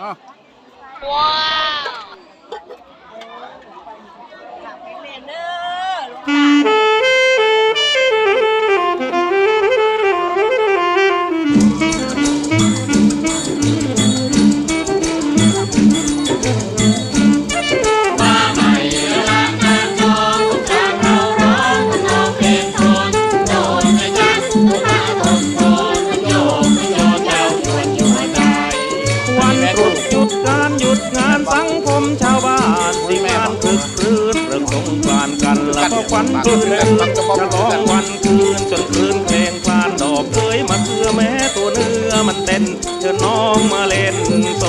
อะ กรานกันแล้วก็ควันจุดเล่นฉลองวันคืนจนคืนเพลงคลานดอกเคยมาเพื่อแม้ตัวเนื้อมันเต้นเชิญน้องมาเล่นโซ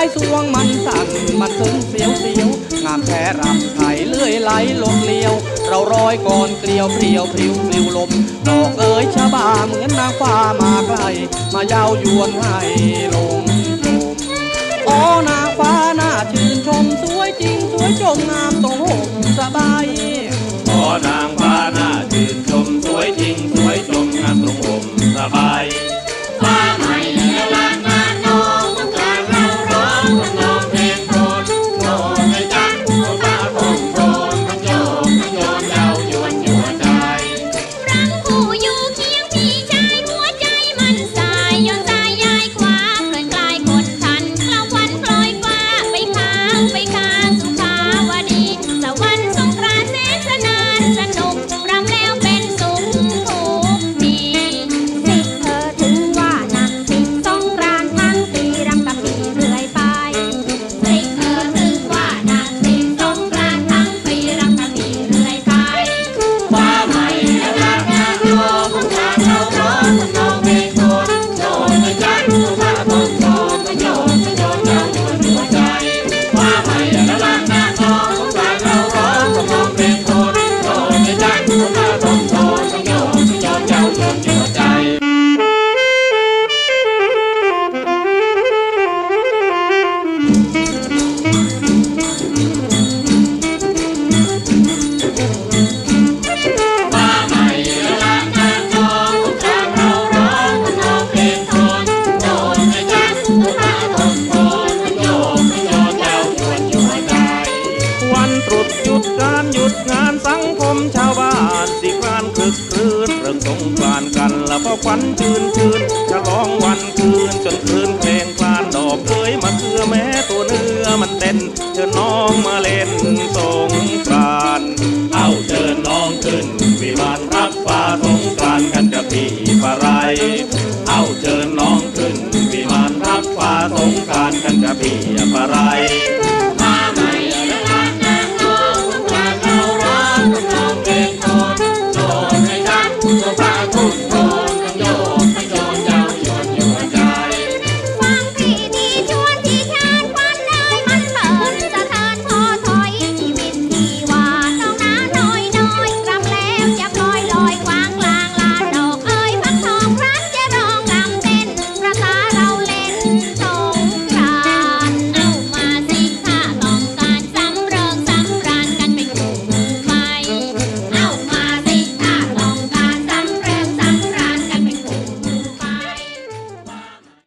ายสวงมันสั่นมันถึงเสียวเสียวงามแท้รำไทยเลื่อยไหลลมเลียว เรารอยก่อนเกลียวเพรียวพริ้วปลิวลมดอกเอ๋ยชะบาเหมือนนางฟ้ามาไกลมายาวยวนให้ลมชมอ๋อนางฟ้าน่าชื่นชมสวยจริงสวยจงงามตรงห่มสบายอ๋อนางฟ้าน่าชื่นชมสวยจริงสวยจงงามตรงห่มสบาย กันแล้วก็ควันชื่นชื่นจะร้องวันคืนจนคืนเพลงคลานดอกเคยมาเคือแม้ตัวเนื้อมันเต้นเชิญน้องมาเล่น